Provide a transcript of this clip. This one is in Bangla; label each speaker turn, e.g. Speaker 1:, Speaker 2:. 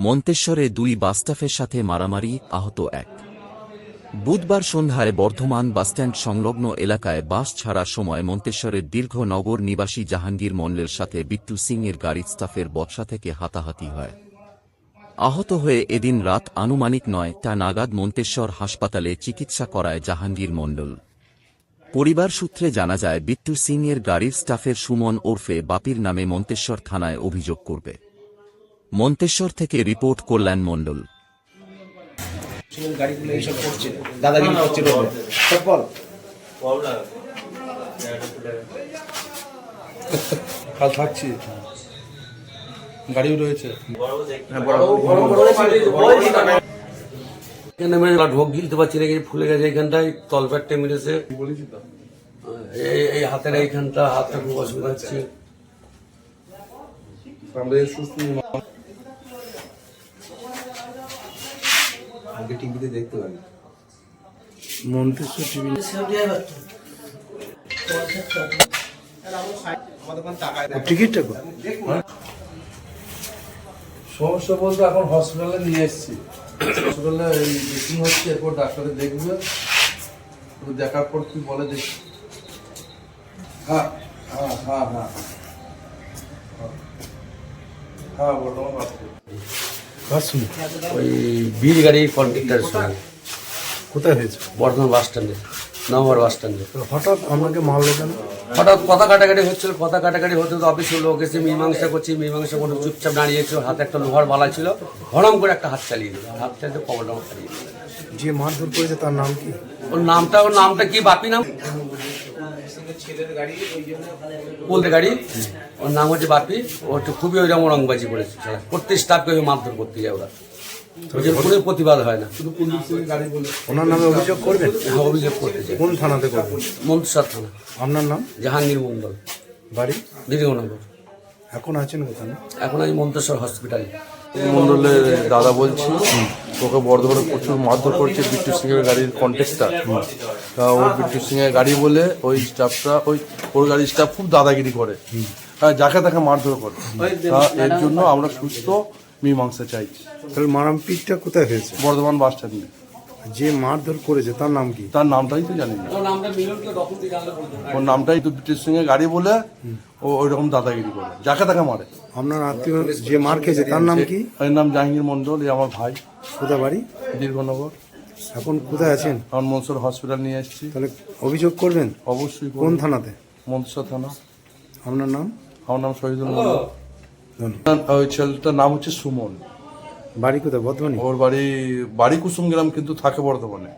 Speaker 1: মন্তেশ্বরে দুই বাসস্টাফের সাথে মারামারি আহত এক। বুধবার সন্ধ্যায় বর্ধমান বাসস্ট্যান্ড সংলগ্ন এলাকায় বাস ছাড়ার সময় মন্তেশ্বরের দীর্ঘ নগর নিবাসী জাহাঙ্গীর মন্ডলের সাথে বিট্টু সিং এর গাড়ির স্টাফের বর্ষা থেকে হাতাহাতি হয়। আহত হয়ে এদিন রাত আনুমানিক নয় তা নাগাদ মন্তেশ্বর হাসপাতালে চিকিৎসা করায় জাহাঙ্গীর মণ্ডল। পরিবার সূত্রে জানা যায়, বিট্টু সিং এর গাড়ির স্টাফের সুমন ওরফে বাপির নামে মন্তেশ্বর থানায় অভিযোগ করবে। মন্তেশ্বর থেকে রিপোর্ট কল্যাণ মণ্ডল
Speaker 2: সিমেন্ট গাড়িগুলো এইসব করছে দাদাগিরি করছে রোডে সব বল
Speaker 3: কাল থাকছি গাড়িও রয়েছে
Speaker 4: এখানে মেরে ঢোক গিলতে পারছি না ফুলে গেছে এখানটায় তলপেটটা মেরেছে এই এই হাতের এইখানটা হাতটা খুব অসুবিধা হচ্ছে
Speaker 3: আমরা সুস্থ
Speaker 2: আগে টিভিতে দেখতে পারি।
Speaker 3: মন্তেশ্বর টিভি। টিকিটটা কো সমস্যা বলতে এখন হসপিটালে নিয়ে এসেছি। হসপিটালে এই মিটিং হচ্ছে এরপর ডাক্তারে দেখবে। দেখার পর কি বলে দেখি। হ্যাঁ হ্যাঁ হ্যাঁ হ্যাঁ। হ্যাঁ বর্তমান
Speaker 4: ওই বিল গাড়ি কন্ট্রাক্টারের সঙ্গে
Speaker 3: কোথায় হয়েছে?
Speaker 4: বর্ধমান বাস স্ট্যান্ডে নম্বর বাস স্ট্যান্ডে।
Speaker 3: হঠাৎ আপনাকে মারলো কেন?
Speaker 4: হঠাৎ কথা কাটাকাটি হচ্ছিল কথা কাটাকাটি হতে তো অফিসের লোক এসে মীমাংসা করছি মীমাংসা করে চুপচাপ দাঁড়িয়েছিল হাতে একটা লোহার বালা ছিল হরম করে একটা হাত চালিয়ে দিল। হাত চালিয়ে কবরটা দিল
Speaker 3: যে মারধর করেছে তার নাম কি?
Speaker 4: ওর নামটা ওর নামটা কি বাপি নাম? বলতে গাড়ি? ওর নাম হচ্ছে বাপি। ও হচ্ছে খুবই ওইরকম রংবাজি করেছে। প্রত্যেক স্টাফকে ওই মারধর করতে যায় ওরা। ওই যে কোনো প্রতিবাদ হয় না।
Speaker 3: শুধু কুলদীপ সিং গাড়ি বলে।
Speaker 5: ওনার নামে অভিযোগ করবেন
Speaker 4: হ্যাঁ, অভিযোগ করতে
Speaker 5: কোন থানাতে করবেন
Speaker 4: মন্ত্রসার থানা।
Speaker 5: আপনার নাম?
Speaker 4: জাহাঙ্গীর মন্ডল
Speaker 5: বাড়ি?
Speaker 4: দীর্ঘনগর
Speaker 5: এখন আছেন কোথায়?
Speaker 4: এখন আমি মন্তেশ্বর হসপিটালে
Speaker 6: মন্ডলের দাদা বলছি ওকে বর্ধমানে প্রচুর মারধর করছে বিট্টু সিং এর গাড়ির কন্টেক্টটা তা ও বিট্টু সিং এর গাড়ি বলে ওই স্টাফটা ওই ওর গাড়ির স্টাফ খুব দাদাগিরি করে। হ্যাঁ যাকে তাকে মারধর করে। এর জন্য আমরা সুস্থ মীমাংসা চাইছি।
Speaker 5: তাহলে মারামপিটটা কোথায় হয়েছে?
Speaker 6: বর্ধমান বাস স্ট্যান্ডে।
Speaker 5: যে মারধর করেছে তার নাম কি?
Speaker 6: তার নামটাই তো জানি না। ওর নামটাই তো বিট্টু সিং এর গাড়ি বলে ও ওই রকম দাদাগিরি করে। যাকে তাকে মারে।
Speaker 5: আপনার আত্মীয় যে মার খেয়েছে তার নাম কি?
Speaker 6: এর নাম জাহাঙ্গীর মন্ডল এ আমার ভাই।
Speaker 5: কোথায় বাড়ি?
Speaker 6: দীর্ঘনগর।
Speaker 5: এখন কোথায় আছেন?
Speaker 6: এখন মনসুর হসপিটাল নিয়ে এসেছি।
Speaker 5: তাহলে অভিযোগ করবেন?
Speaker 6: অবশ্যই
Speaker 5: কোন থানাতে?
Speaker 6: মনসা থানা।
Speaker 5: আপনার নাম?
Speaker 6: আমার নাম শহীদুল মন্ডল ওই ছেলেটার নাম হচ্ছে সুমন।
Speaker 5: বাড়ি কোথায়? বর্ধমানে?
Speaker 6: ওর বাড়ি বাড়ি কুসুম গ্রাম কিন্তু থাকে বর্ধমানে।